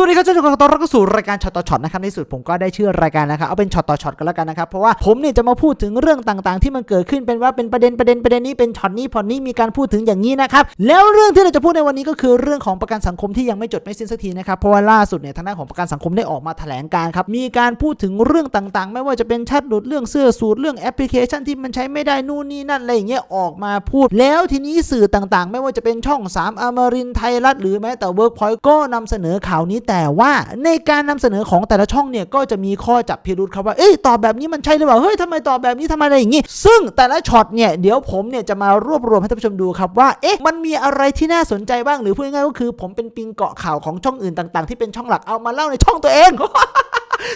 สวัสดีครับท่านขอต้อนรับเข้าสู่รายการช็อตต่อช็อตนะครับในสุดผมก็ได้ชื่อรายการนะครับเอาเป็นช็อตต่อช็อตกันแล้วกันนะครับเพราะว่าผมเนี่ยจะมาพูดถึงเรื่องต่างๆ ที่มันเกิดขึ้นเป็นว่าเป็นประเด็นประเด็นประเด็นนี้เป็นช็อตนี้พอนี้มีการพูดถึงอย่างนี้นะครับแล้วเรื่องที่เราจะพูดในวันนี้ก็คือเรื่องของประกันสังคมที่ยังไม่จดไม่สิ้นสักทีนะครับเพราะว่าล่าสุดเนี่ยทางด้านของประกันสังคมได้ออกมาแถลงการครับมีการพูดถึงเรื่องต่างๆ ไม่ว่าจะเป็นแชทหลุดเรื่องเสื้อสูทเรื่องแอปพลิเคชันที่มันใช้ไม่ได้นู่นนี่นั่นอะไรอย่างเงี้ยออกมาพูด แล้วทีนี้สื่อต่างๆ ไม่ว่าจะเป็นช่อง 3อมรินไทยรัฐหรือแม้แต่เวิร์กพอยต์ก็นำเสนอข่าวนี้แต่ว่าในการนำเสนอของแต่ละช่องเนี่ยก็จะมีข้อจับพิรุธครับว่าเอ้ยตอบแบบนี้มันใช่หรือเปล่าเฮ้ยทำไมตอบแบบนี้ทำไมอะไรอย่างงี้ ซึ่งแต่ละช็อตเนี่ยเดี๋ยวผมเนี่ยจะมารวบรวมให้ท่านผู้ชมดูครับว่าเอ๊ะมันมีอะไรที่น่าสนใจบ้างหรือพูดง่ายๆก็คือ ผมเป็นปิงเกาะข่าวของช่องอื่นต่าง ๆ ที่เป็นช่องหลักเอามาเล่าในช่องตัวเอง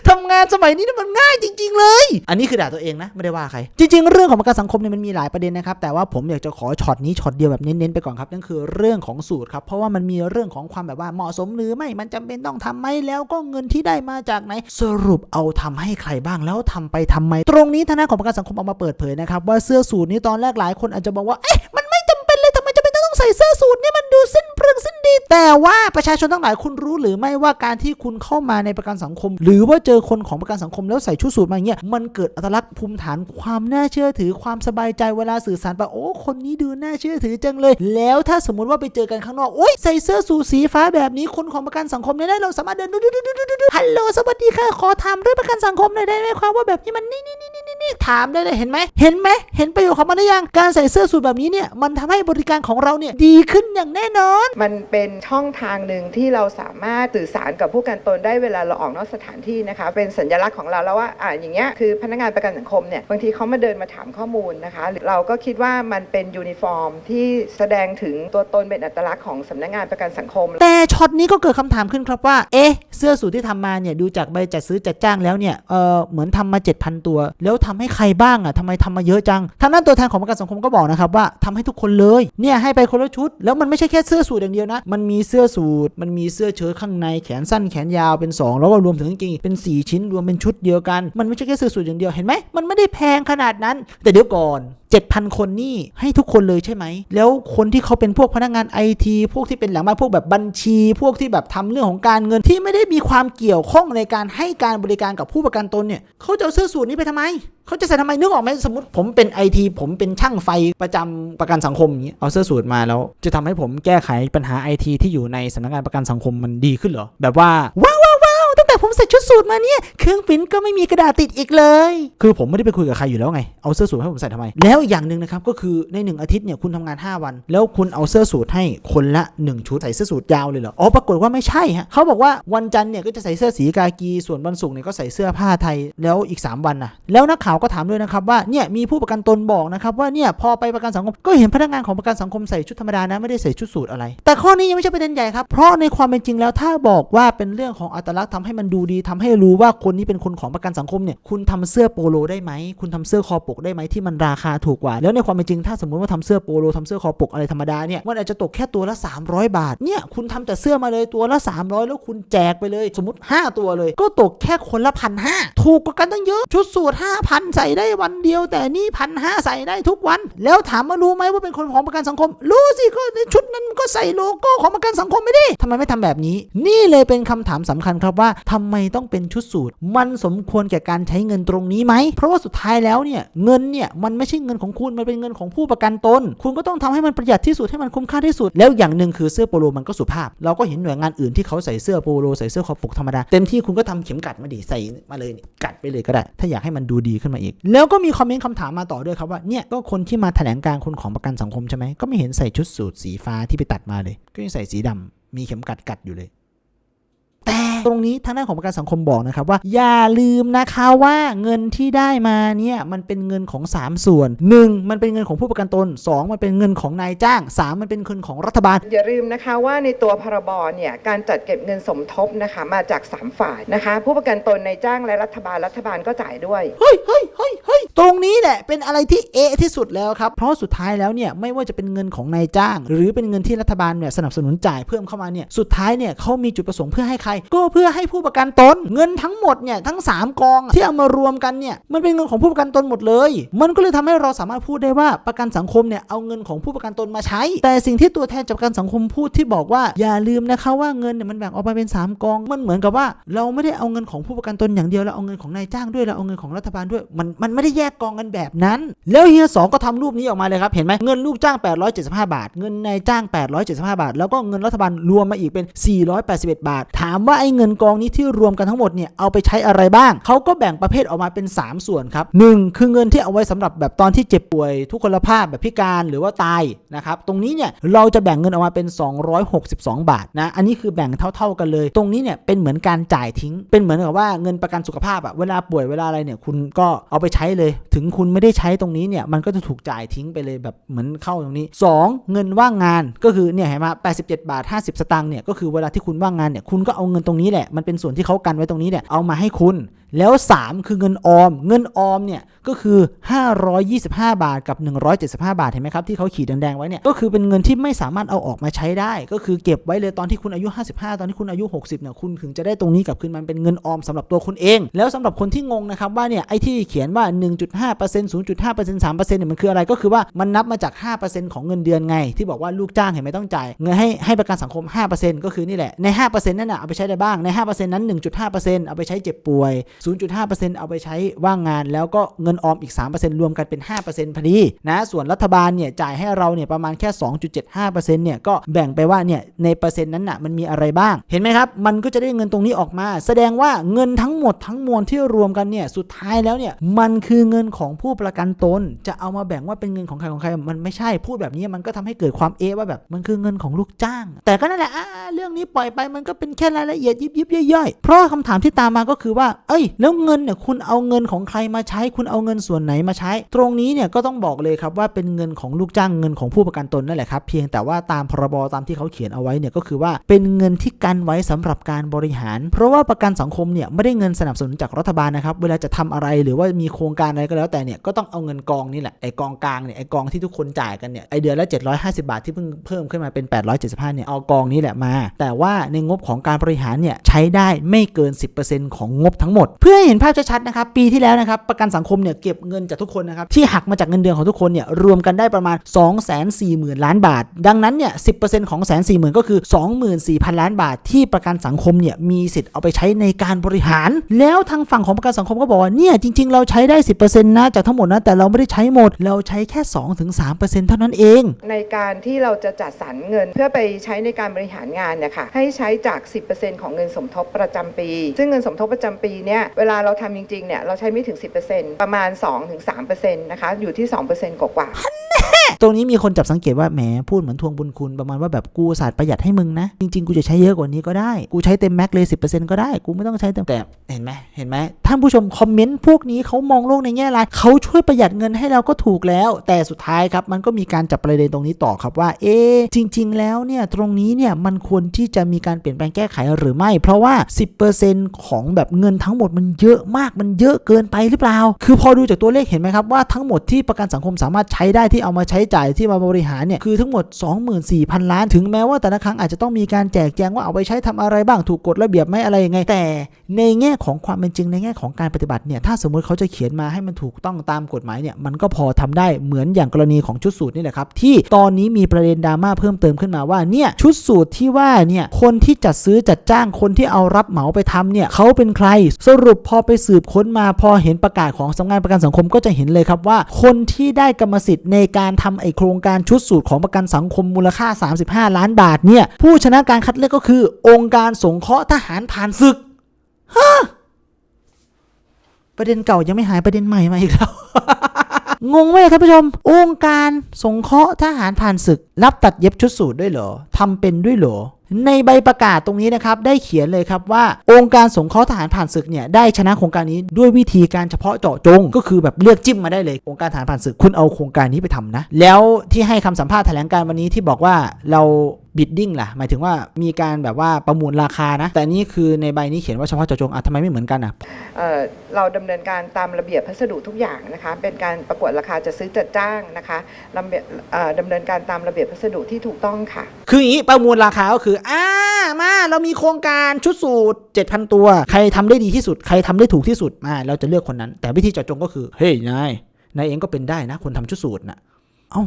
ทำงานสมัยนี้มันง่ายจริง ๆ เลย อันนี้คือด่าตัวเองนะไม่ได้ว่าใคร จริง ๆ เรื่องของประกันสังคมเนี่ยมันมีหลายประเด็นนะครับแต่ว่าผมอยากจะขอช็อตนี้ช็อตเดียวแบบเน้นๆไปก่อนครับนั่นคือเรื่องของสูตรครับเพราะว่ามันมีเรื่องของความแบบว่าเหมาะสมหรือไม่มันจำเป็นต้องทำไหมแล้วก็เงินที่ได้มาจากไหน สรุปเอาทำให้ใครบ้างแล้วทำไปทำไม ตรงนี้ทางด้านของประกันสังคมเอามาเปิดเผยนะครับว่าเสื้อสูทนี้ตอนแรกหลายคนอาจจะบอกว่าเอ๊ะมันไม่ ส่เสื้อสูทเนี่ยมันดูสิ้นเปลืองสิ้นดี แต่ว่าประชาชนทั้งหลายคุณรู้หรือไม่ว่าการที่คุณเข้ามาในประกันสังคม หรือว่าเจอคนของประกันสังคมแล้วใส่ชุดสูทมาอย่างเงี้ยมันเกิดอัตลักษณ์ภูมิฐานความน่าเชื่อถือความสบายใจเวลาสื่อสารไปโอ้คนนี้ดูน่าเชื่อถือจังเลย แล้วถ้าสมมติว่าไปเจอกันข้างนอกโอ้ยใส่เสื้อสูทสีฟ้าแบบนี้คนของประกันสังคมเนี่ยเราสามารถเดินดูดูดูดูดูดูฮัลโหลสวัสดีค่ะขอถามเรื่องประกันสังคมหน่อยได้ไหมครับว่าแบบนี้มันนี่นี่นี่นี่นี่ถามได้เลยเห็นไหมเห็นไหมเห็นประโยชน์ของมันหรือยังการใส่เสื้อสูทแบบนี้เนี่ยมันทำให้บริการของเราเนี่ยดีขึ้นอย่างแน่นอน มันเป็นช่องทางหนึ่งที่เราสามารถสื่อสารกับผู้กันตนได้เวลาเราออกนอกสถานที่นะคะ เป็นสัญลักษณ์ของเราแล้วว่าอ่าอย่างเงี้ยคือพนักงานประกันสังคมเนี่ยบางทีเขามาเดินมาถามข้อมูลนะคะหรือเราก็คิดว่ามันเป็นยูนิฟอร์มที่แสดงถึงตัวตนเป็นอัตลักษณ์ของสำนักงานประกันสังคม แต่ช็อตนี้ก็เกิดคำถามขึ้นครับว่าเอ๊ะเสื้อสูทที่ทำมาเนี่ยดูจากใบจัดซื้อจัดจ้างแล้วเนี่ยเออเหมือนทำมา 7,000 ตัว แล้วทำให้ใครบ้างอะทำไมทำมาเยอะจังทางด้านตัวแทนของประกันสังคมก็บอกนะครับว่าทำให้ทุกคนเลยเนี่ยให้ไปคนละชุด แล้วมันไม่ใช่แค่เสื้อสูทอย่างเดียวนะ มันมีเสื้อสูทมันมีเสื้อเชิ้ตข้างในแขนสั้นแขนยาวเป็น 2 แล้วก็รวมถึงกางเกงเป็น 4 ชิ้นรวมเป็นชุดเดียวกัน มันไม่ใช่แค่เสื้อสูทอย่างเดียวเห็นไหมมันไม่ได้แพงขนาดนั้น แต่เดี๋ยวก่อน 7,000 คนนี่ให้ทุกคนเลยใช่ไหม แล้วคนที่เขาเป็นพวกพนักงานไอทีพวกที่เป็นหลังบ้านพวกแบบบัญชี พวกที่แบบทำเรื่องของการเงินที่ไม่ได้มีความเกี่ยวข้องในการให้การบริการกับผู้ประกันตนเนี่ยเขาจะเอาเสื้อสูทนี้ไปทำไมเขาจะใส่ทำไมนึกออกไหมสมมติผมเป็นไอทีผมเป็นช่างไฟประจำประกันสังคมอย่างนี้เอาเสื้อสูทมาแล้ว จะทำให้ผมแก้ไขปัญหาไอทีที่อยู่ในสำนักงานประกันสังคมมันดีขึ้นเหรอแบบว่าว้าว แต่ผมใส่ชุดสูทมาเนี่ย เครื่องปิ้นก็ไม่มีกระดาษติดอีกเลย คือผมไม่ได้ไปคุยกับใครอยู่แล้วไง เอาเสื้อสูทให้ผมใส่ทำไม แล้วอย่างหนึ่งนะครับ ก็คือในหนึ่งอาทิตย์เนี่ยคุณทำงาน 5 วัน แล้วคุณเอาเสื้อสูทให้คนละ 1 ชุด ใส่เสื้อสูทยาวเลยเหรอ อ๋อ ปรากฏว่าไม่ใช่ฮะเขาบอกว่าวันจันทร์เนี่ยก็จะใส่เสื้อสีกากี ส่วนวันศุกร์เนี่ยก็ใส่เสื้อผ้าไทย แล้วอีก 3 วันนะแล้วนักข่าวก็ถามด้วยนะครับว่า เนี่ยมีผู้ประกันตนบอกนะครับว่า เนี่ยพอไปประกันสังคม ก็เห็นพนักงานของประกันสังคมใส่ชุดธรรมดานะ ไม่ได้ใส่ชุดสูทอะไร แต่ข้อนี้ยังไม่ใช่ประเด็นใหญ่ครับ เพราะในความเป็นจริงแล้วถ้าบอกว่าเป็นเรื่องของอัตลักษณ์ทำให้มันดูดีทำให้รู้ว่าคนนี้เป็นคนของประกันสังคมเนี่ยคุณทำเสื้อโปโลได้ไหมคุณทำเสื้อคอปกได้ไหมที่มันราคาถูกกว่า แล้วในความเป็นจริงถ้าสมมติว่าทำเสื้อโปโลทำเสื้อคอปกอะไรธรรมดาเนี่ยมันอาจจะตกแค่ตัวละ 300 บาทเนี่ยคุณทำแต่เสื้อมาเลยตัวละ 300 แล้วคุณแจกไปเลย สมมติ 5 ตัวเลย ก็ตกแค่คนละพันห้าถูกกว่ากันตั้งเยอะชุดสูท5,000 ใส่ได้วันเดียว แต่นี่พันห้าใส่ได้ทุกวัน แล้วถามว่ารู้ไหมว่าเป็นคนของประกันสังคม รู้สิก็ในชุดนั้นมันก็ใส่โลโก้ของประกันสังคมไม่ได้ทำไมไม่ทำแบบนี้ นี่เลยเป็นคำถามสำคัญครับว่าทำไมต้องเป็นชุดสูทมันสมควรแก่การใช้เงินตรงนี้ไหม เพราะว่าสุดท้ายแล้วเนี่ยเงินเนี่ยมันไม่ใช่เงินของคุณ มันเป็นเงินของผู้ประกันตน คุณก็ต้องทำให้มันประหยัดที่สุดให้มันคุ้มค่าที่สุด แล้วอย่างหนึ่งคือเสื้อโปโลมันก็สุภาพ เราก็เห็นหน่วยงานอื่นที่เขาใส่เสื้อโปโลใส่เสื้อคอปกธรรมดา เต็มที่คุณก็ทำเข็มกัดมาดิใส่มาเลยกัดไปเลยก็ได้ ถ้าอยากให้มันดูดีขึ้นมาอีก แล้วก็มีคอมเมนต์คำถามมาต่อด้วยครับว่าเนี่ยก็คนที่มาแถลงการคนของประกันสังคมใช่ไหมก็ไม่เห็นใส่ชุดสูทสีฟ้าที่ไปตัดมาเลย ก็ยังใส่สีดำมีเข็มกัดกัดอยู่เลย ต่ตรงนี้ทางด้านของประกันสังคมบอกนะครับว่า อย่าลืมนะคะว่าเงินที่ได้มาเนี่ยมันเป็นเงินของ 3 ส่วน 1. มันเป็นเงินของผู้ประกันตน 2. มันเป็นเงินของนายจ้าง 3. มันเป็นเงินของรัฐบาล อย่าลืมนะคะว่าในตัวพรบเนี่ยการจัดเก็บเงินสมทบนะคะมาจาก 3 ฝ่ายนะคะ ผู้ประกันตนในจ้างและรัฐบาลรัฐบาลก็จ่ายด้วยเฮ้ยเฮ้ยเฮ้ยเฮ้ยตรงนี้แหละเป็นอะไรที่เอะที่สุดแล้วครับเพราะสุดท้ายแล้วเนี่ยไม่ว่าจะเป็นเงินของนายจ้าง หรือเป็นเงินที่รัฐบาลเนี่ยสนับสนุนจ่ายเพิ่มเข้ามาเนี่ยสุดท้ายเนี่ยเขามีจุดประสงค์เพื่อให้ใครก็เพื่อให้ผู้ประกันตน เงินทั้งหมดเนี่ยทั้ง 3 กองที่เอามารวมกันเนี่ยมันเป็นเงินของผู้ประกันตนหมดเลย มันก็เลยทำให้เราสามารถพูดได้ว่าประกันสังคมเนี่ยเอาเงินของผู้ประกันตนมาใช้ แต่สิ่งที่ตัวแทนจากประกันสังคมพูดที่บอกว่าอย่าลืมนะคะว่าเงินเนี่ยมันแบ่งออกมาเป็น 3 กอง มันเหมือนกับว่า เราไม่ได้เอาเงินของผู้ประกันตนอย่างเดียวเราเอาเงินของนายจ้างด้วยเราเอาเงินของรัฐบาลด้วยมันมันไม่ได้แยกกองกันแบบนั้น แล้วเฮียสองก็ทำรูปนี้ออกมาเลยครับเห็นไหมเงินลูกจ้าง 875 บาท เงินนายจ้าง 875 บาท แล้วก็เงินรัฐบาลรวมมาอีกเป็น 481 บาท ถามว่าไอ้เงินงินกองนี้ที่รวมกันทั้งหมดเนี่ยเอาไปใช้อะไรบ้าง เขาก็แบ่งประเภทออกมาเป็น 3 ส่วนครับหนึ่งคือเงินที่เอาไว้สำหรับแบบตอนที่เจ็บป่วย ทุกพลภาพแบบพิการหรือว่าตายนะครับ ตรงนี้เนี่ยเราจะแบ่งเงินออกมาเป็น 262 บาทนะ อันนี้คือแบ่งเท่า ๆกันเลย ตรงนี้เนี่ยเป็นเหมือนการจ่ายทิ้ง เป็นเหมือนกับว่าเงินประกันสุขภาพอะเวลาป่วยเวลาอะไรเนี่ยคุณก็เอาไปใช้เลย ถึงคุณไม่ได้ใช้ตรงนี้เนี่ยมันก็จะถูกจ่ายทิ้งไปเลยแบบเหมือนเข้าตรงนี้ 2 เงินว่างงานก็คือเนี่ยเห็นไหม87บาท 50 สตางค์เนี่ยก็คือเวลาที่คุณว่างงานเนี่ยคุณก็เอาเงินตรงนี้แหละ มันเป็นส่วนที่เขากันไว้ตรงนี้เนี่ยเอามาให้คุณ แล้ว 3 คือเงินออม เงินออมเนี่ยก็คือ 525 บาทกับ 175 บาทเห็นไหมครับที่เขาขีดแดงๆไว้เนี่ยก็คือเป็นเงินที่ไม่สามารถเอาออกมาใช้ได้ ก็คือเก็บไว้เลยตอนที่คุณอายุ 55 ตอนที่คุณอายุ 60เนี่ยคุณถึงจะได้ตรงนี้กลับคืนมันเป็นเงินออมสำหรับตัวคุณเอง แล้วสำหรับคนที่งงนะครับว่าเนี่ยไอ้ที่เขียนว่า 1.5% 0.5% 3%เนี่ยมันคืออะไรก็คือว่ามันนับมาจาก 5%ของเงินเดือนไง ที่บอกว่าลูกจ้างเห็นไหมต้องจ่ายเงินให้ให้ประกันสังคม 5%ก็คือนี่แหละใน 5%นั่นน่ะเอาไปใช้ได้บ้างใน 5%นั้น 1.5%เอาไปใช้เจ็บป่วย0.5%เอาไปใช้ว่างงานแล้วก็เงินออมอีก 3%รวมกันเป็น 5%พอดีนะส่วนรัฐบาลเนี่ยจ่ายให้เราเนี่ยประมาณแค่ 2.75%เนี่ยก็แบ่งไปว่าเนี่ยในเปอร์เซ็นต์นั้นน่ะมันมีอะไรบ้าง เห็นไหมครับ มันก็จะได้เงินตรงนี้ออกมา แสดงว่าเงินทั้งหมดทั้งมวลที่รวมกันเนี่ยสุดท้ายแล้วเนี่ยมันคือเงินของผู้ประกันตน จะเอามาแบ่งว่าเป็นเงินของใครของใครมันไม่ใช่พูดแบบนี้มันก็ทำให้เกิดความเอว่าแบบมันคือเงินของลูกจ้าง แต่ก็นั่นแหละเรื่องนี้ปล่อยไปมันก็เป็นแค่รายละเอียดยิบยิบย่อยๆเพราะคำถามที่ตามมาก็คือว่า เอ้ยแล้วเงินเนี่ยคุณเอาเงินของใครมาใช้ คุณเอาเงินส่วนไหนมาใช้ ตรงนี้เนี่ยก็ต้องบอกเลยครับว่าเป็นเงินของลูกจ้างเงินของผู้ประกันตนนั่นแหละครับเพียงแต่ว่าตามพรบตามที่เขาเขียนเอาไว้เนี่ยก็คือว่าเป็นเงินที่กันไว้สำหรับการบริหาร เพราะว่าประกันสังคมเนี่ยไม่ได้เงินสนับสนุนจากรัฐบาลนะครับเวลาจะทำอะไรหรือว่ามีโครงการอะไรก็แล้วแต่เนี่ยก็ต้องเอาเงินกองนี่แหละไอกองกลางเนี่ยไอกองที่ทุกคนจ่ายกันเนี่ยไอเดือนละ 750 บาทที่เพิ่งเพิ่มขึ้นมาเป็น 875เนี่ยเอากองนี้แหละมา แต่ว่าในงบของการบริหารเนี่ยใช้ได้ไม่เกิน 10%ของงบทั้งหมดเพื่อให้เห็นภาพชัดๆนะครับ ปีที่แล้วนะครับ ประกันสังคมเนี่ยเก็บเงินจากทุกคนนะครับ ที่หักมาจากเงินเดือนของทุกคนเนี่ย รวมกันได้ประมาณ 240,000 ล้านบาท ดังนั้นเนี่ย 10%ของ 140,000 ก็คือ 24,000 ล้านบาท ที่ประกันสังคมเนี่ย มีสิทธิ์เอาไปใช้ในการบริหาร แล้วทางฝั่งของประกันสังคมก็บอกว่า เนี่ย จริง ๆ เราใช้ได้ 10%นะ จากทั้งหมดนะ แต่เราไม่ได้ใช้หมด เราใช้แค่ 2-3%เท่านั้นเอง ในการที่เราจะจัดสรรเงินเพื่อไปใช้ในการบริหารงานเนี่ยค่ะ ให้ใช้จาก 10%ของเงินสมทบประจำปี ซึ่งเงินสมทบประจำปีเนี่ยเวลาเราทำจริงๆเนี่ยเราใช้ไม่ถึง 10%ประมาณ 2-3%นะคะอยู่ที่ 2%กว่าตรงนี้มีคนจับสังเกตว่าแหมพูดเหมือนทวงบุญคุณประมาณว่าแบบกูศาสตร์ประหยัดให้มึงนะ จริงๆ กูจะใช้เยอะกว่านี้ก็ได้ กูใช้เต็มแม็กเลย10%ก็ได้ กูไม่ต้องใช้เต็มแต่เห็นไหมเห็นไหมท่านผู้ชมคอมเมนต์พวกนี้เขามองโลกในแง่ร้ายเขาช่วยประหยัดเงินให้เราก็ถูกแล้ว แต่สุดท้ายครับมันก็มีการจับประเด็นตรงนี้ต่อครับว่า เอ๊จริง ๆ แล้วเนี่ยตรงนี้เนี่ยมันควรที่จะมีการเปลี่ยนแปลงแก้ไขหรือไม่ เพราะว่า 10%ของแบบเงินทั้งหมดมันเยอะมากมันเยอะเกินไปหรือเปล่า คือพอดูจากตัวเลขเห็นไหมครับว่าทั้งหมดที่ประกันสังคมสามารถใช้ได้ที่เอามาใช้จ่ายที่มาบริหารเนี่ยคือทั้งหมด 24,000 ล้านถึงแม้ว่าแต่ละครั้งอาจจะต้องมีการแจกแจงว่าเอาไปใช้ทำอะไรบ้างถูกกฎระเบียบไหมอะไรยังไง แต่ในแง่ของความเป็นจริงในแง่ของการปฏิบัติเนี่ยถ้าสมมติเขาจะเขียนมาให้มันถูกต้องตามกฎหมายเนี่ยมันก็พอทำได้เหมือนอย่างกรณีของชุดสูตรนี่แหละครับที่ตอนนี้มีประเด็นดราม่าเพิ่มเติมขึ้นมาว่าเนี่ยชุดสูตรที่ว่าเนี่ยคนที่จัดซื้อจัดจ้างคนที่เอารับเหมาไปทำเนี่ยเขาเป็นใครสรุปพอไปสืบค้นมาพอเห็นประกาศของสำนักงานประกันสังคมก็จะเห็นเลยครับว่า คนที่ได้กรรมสิทธิ์ในการทำไอโครงการชุดสูตรของประกันสังคมมูลค่า 35 ล้านบาทเนี่ยผู้ชนะการคัดเลือกก็คือ องค์การสงเคราะห์ทหารผ่านศึกฮะประเด็นเก่ายังไม่หายประเด็นใหม่มาอีกแล้วงงไหมท่านผู้ชม องค์การสงเคราะห์ทหารผ่านศึก รับตัดเย็บชุดสูตรด้วยเหรอทำเป็นด้วยเหรอ ในใบประกาศตรงนี้นะครับได้เขียนเลยครับว่าองค์การสงเคราะห์ทหารผ่านศึกเนี่ยได้ชนะโครงการนี้ด้วยวิธีการเฉพาะเจาะจง ก็คือแบบเลือกจิ้มมาได้เลยองค์การทหารผ่านศึกคุณเอาโครงการนี้ไปทำนะ แล้วที่ให้คำสัมภาษณ์แถลงการวันนี้ที่บอกว่าเราบิดดิ้งล่ะ หมายถึงว่ามีการแบบว่าประมูลราคานะ แต่นี่คือในใบนี้เขียนว่าเฉพาะเจาะจงอะทำไมไม่เหมือนกันอะเอ่อเราดำเนินการตามระเบียบพัสดุทุกอย่างนะคะ เป็นการประกวดราคาจะซื้อจัดจ้างนะคะลำเบียบเอ่อดำเนินการตามระเบียบพัสดุที่ถูกต้องค่ะ คืออย่างนี้ประมูลราคาก็คืออ่ามาเรามีโครงการชุดสูตร 7,000 ตัว ใครทำได้ดีที่สุด ใครทำได้ถูกที่สุดมาเราจะเลือกคนนั้น แต่วิธีเจาะจงก็คือ เฮ้ยนายนายเองก็เป็นได้นะ คนทำชุดสูตรน่ะเอ้า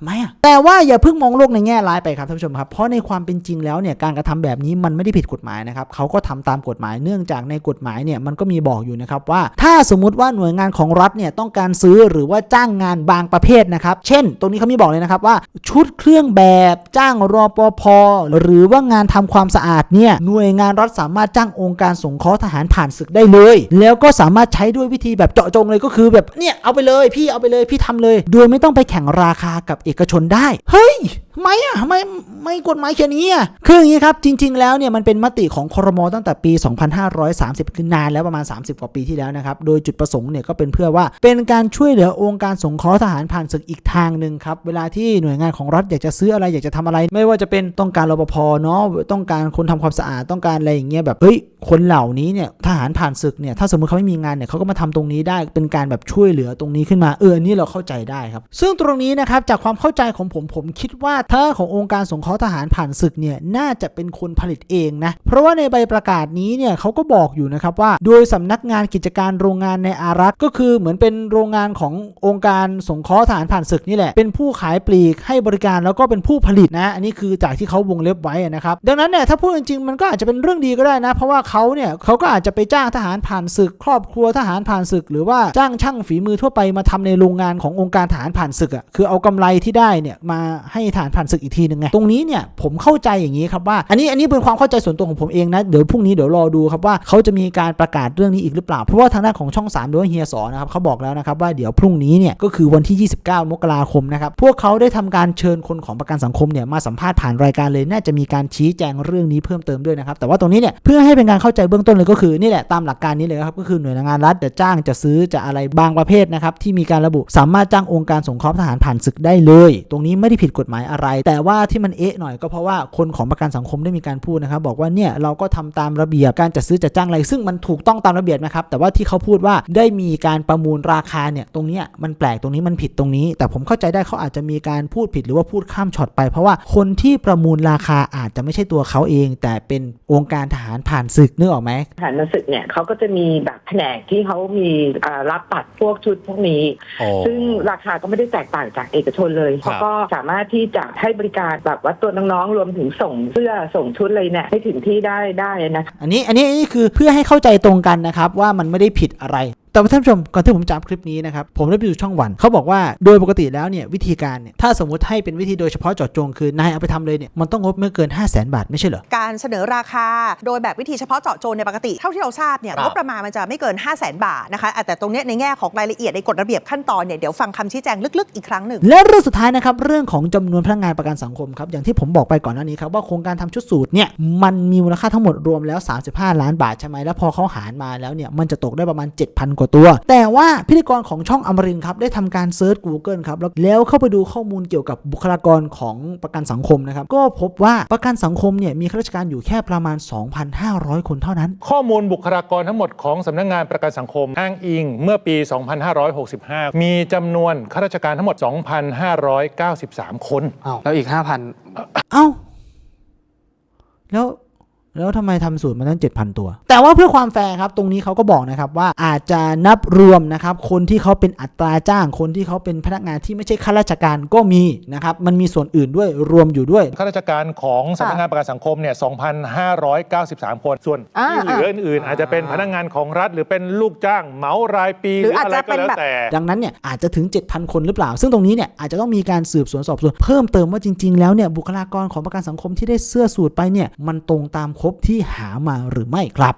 ทำไมอะแต่ว่าอย่าเพิ่งมองโลกในแง่ร้ายไปครับท่านผู้ชมครับ เพราะในความเป็นจริงแล้วเนี่ยการกระทำแบบนี้มันไม่ได้ผิดกฎหมายนะครับเขาก็ทำตามกฎหมายเนื่องจากในกฎหมายเนี่ยมันก็มีบอกอยู่นะครับว่า ถ้าสมมุติว่าหน่วยงานของรัฐเนี่ยต้องการซื้อหรือว่าจ้างงานบางประเภทนะครับ เช่น ตรงนี้เขามีบอกเลยนะครับว่า ชุดเครื่องแบบจ้างรอปภหรือว่างานทำความสะอาดเนี่ยหน่วยงานรัฐสามารถจ้างองค์การสงเคราะห์ทหารผ่านศึกได้เลย แล้วก็สามารถใช้ด้วยวิธีแบบเจาะจงเลยก็คือแบบเนี่ยเอาไปเลยพี่เอาไปเลยพี่ทำเลย โดยไม่ต้องไปแข่งราคากับเอกชนได้ เฮ้ย ไมอะไม่ไม่กฎหมายเขียนนี้อะคืออย่างนี้ครับ จริง ๆ แล้วเนี่ยมันเป็นมติของคอรมอตั้งแต่ปี 2530 คือนานแล้วประมาณ 30 กว่าปีที่แล้วนะครับ โดยจุดประสงค์เนี่ยก็เป็นเพื่อว่าเป็นการช่วยเหลือองค์การสงเคราะห์ทหารผ่านศึกอีกทางหนึ่งครับ เวลาที่หน่วยงานของรัฐอยากจะซื้ออะไรอยากจะทำอะไร ไม่ว่าจะเป็นต้องการรปภเนาะต้องการคนทำความสะอาดต้องการอะไรอย่างเงี้ยแบบเฮ้ยคนเหล่านี้เนี่ยทหารผ่านศึกเนี่ยถ้าสมมติเขาไม่มีงานเนี่ยเขาก็มาทำตรงนี้ได้เป็นการแบบช่วยเหลือตรงนี้ขึ้นมาเอออนนี่เราเข้าใจได้ครับ ซึ่งตรงนี้นะครับจากความเข้าใจของผมผมคิดว่าถ้าขององค์การสงเคราะห์ทหารผ่านศึกเนี่ยน่าจะเป็นคนผลิตเองนะ เพราะว่าในใบประกาศนี้เนี่ยเขาก็บอกอยู่นะครับว่า โดยสำนักงานกิจการโรงงานในอารัฐก็คือเหมือนเป็นโรงงานขององค์การสงเคราะห์ทหารผ่านศึกนี่แหละ เป็นผู้ขายปลีกให้บริการแล้วก็เป็นผู้ผลิตนะ อันนี้คือจากที่เขาวงเล็บไว้นะครับ ดังนั้นเนี่ยถ้าพูดจริงๆมันก็อาจจะเป็นเรื่องดีก็ได้นะ เพราะว่าเขาเนี่ยเขาก็อาจจะไปจ้างทหารผ่านศึก ครอบครัวทหารผ่านศึก หรือว่าจ้างช่างฝีมือทั่วไปมาทำในโรงงานขององค์การทหารผ่านศึกอะคือเอากำไรที่ได้เนี่ยมาให้ทหารผ่านศึกอีกทีหนึ่งไงตรงนี้เนี่ยผมเข้าใจอย่างนี้ครับว่า อันนี้อันนี้เป็นความเข้าใจส่วนตัวของผมเองนะเดี๋ยวพรุ่งนี้เดี๋ยวรอดูครับว่าเขาจะมีการประกาศเรื่องนี้อีกหรือเปล่า เพราะว่าทางด้านของช่อง3หรือว่าเฮียสอนะครับเขาบอกแล้วนะครับว่าเดี๋ยวพรุ่งนี้เนี่ยก็คือวันที่ 29 มกราคมนะครับพวกเขาได้ทำการเชิญคนของประกันสังคมเนี่ยมาสัมภาษณ์ผ่านรายการเลยน่าจะมีการชี้แจงเรื่องนี้เพิ่มเติมด้วยนะครับแต่ว่าตรงนี้เนี่ยเพื่อให้เป็นการเข้าใจเบื้องต้นเลยก็คือนี่แหละตามหลักการนี้เลยครับก็คือหน่วยงานรัฐจะจ้างจะซื้อจะอะไรบางประเภทนะครับที่มีการระบุสามารถจ้างองค์การสงเคราะห์ทหารผ่านศึกได้เลย ตรงนี้ไม่ได้ผิดกฎหมายอะไรแต่ว่าที่มันเอ๊ะหน่อยก็เพราะว่าคนของประกันสังคมได้มีการพูดนะครับบอกว่าเนี่ยเราก็ทำตามระเบียบการจัดซื้อจัดจ้างอะไร ซึ่งมันถูกต้องตามระเบียบนะครับแต่ว่าที่เขาพูดว่าได้มีการประมูลราคาเนี่ยตรงเนี้ยมันแปลกตรงนี้มันผิดตรงนี้ แต่ผมเข้าใจได้เขาอาจจะมีการพูดผิดหรือว่าพูดข้ามช็อตไป เพราะว่าคนที่ประมูลราคาอาจจะไม่ใช่ตัวเขาเอง แต่เป็นองค์การทหารผ่านศึกนึกออกไหมทหารมาศึกเนี่ยเขาก็จะมีแบบแผนกที่เขามีอ่ารับตัดพวกชุดพวกนี้โอ้ซึ่งราคาก็ไม่ได้แตกต่างจากเอกชนเลยครับเขาก็สามารถที่จะให้บริการแบบว่าตัวน้องๆรวมถึงส่งเสื้อส่งชุดอะไรเนี่ยให้ถึงที่ได้ได้นะคะอันนี้อันนี้อันนี้คือเพื่อให้เข้าใจตรงกันนะครับว่ามันไม่ได้ผิดอะไรแต่ว่าท่านผู้ชมก่อนที่ผมจะอัพคลิปนี้นะครับผมได้ไปดูช่องวันเขาบอกว่าโดยปกติแล้วเนี่ยวิธีการเนี่ยถ้าสมมติให้เป็นวิธีโดยเฉพาะเจาะจงคือนายเอาไปทำเลยเนี่ยมันต้องงบไม่เกิน 5 0 0 0 0 0บาทไม่ใช่เหรอ การเสนอราคาโดยแบบวิธีเฉพาะเจาะจงในปกติเท่าที่เราทราบเนี่ยครับงบประมาณมันจะไม่เกิน 5 0 0 0 0 0บาทนะคะอะแต่ตรงเนี้ยในแง่ของรายละเอียดในกฎระเบียบขั้นตอนเนี่ยเดี๋ยวฟังคำชี้แจงลึกๆอีกครั้งหนึ่งและเรื่องสุดท้ายนะครับเรื่องของจำนวนพนักงานประกันสังคมครับอย่างที่ผมบอกไปก่อนหน้านี้ครับว่าโครงการทำชุดสูตรเนี่ยมันมีมูลค่าทั้งหมดรวมแล้ว 35 ล้านบาทใช่ไหมแล้วพอเขาหารมาแล้วเนี่ยมันจะตกได้ประมาณ 7,000กว่าตัว แต่ว่าพิธีกรของช่องอมรินทร์ครับได้ทำการเซิร์ช Google ครับแล้วแล้วเข้าไปดูข้อมูลเกี่ยวกับบุคลากรของประกันสังคมนะครับก็พบว่าประกันสังคมเนี่ยมีข้าราชการอยู่แค่ประมาณ 2,500 คนเท่านั้น ข้อมูลบุคลากรทั้งหมดของสำนักงานประกันสังคมอ้างอิงเมื่อปี 2565 มีจำนวนข้าราชการทั้งหมด 2,593 คน แล้วอีกห้าพันเอ้า แล้ว แล้วทำไมทำสูตรมาตั้ง 7,000 ตัว แต่ว่าเพื่อความแฟร์ครับ ตรงนี้เขาก็บอกนะครับว่าอาจจะนับรวมนะครับ คนที่เขาเป็นอัตราจ้าง คนที่เขาเป็นพนักงานที่ไม่ใช่ข้าราชการก็มีนะครับ มันมีส่วนอื่นด้วยรวมอยู่ด้วย ข้าราชการของสำนักงานประกันสังคมเนี่ย 2,593 คน ส่วนอ่าที่เหลืออื่นๆ อาจจะเป็นพนักงานของรัฐ หรือเป็นลูกจ้างเหมารายปี หรืออาจอะไรจะก็แล้วเป็นแบบแต่ ดังนั้นเนี่ยอาจจะถึง 7,000 คนหรือเปล่า ซึ่งตรงนี้เนี่ยอาจจะต้องมีการสืบสวนสอบสวนเพิ่มเติมว่าจริง ๆ แล้วเนี่ยบุคลากรของประกันสังคมที่ได้เสื้อสูตรไปเนี่ยมันตรงตามครบที่หามาหรือไม่ครับ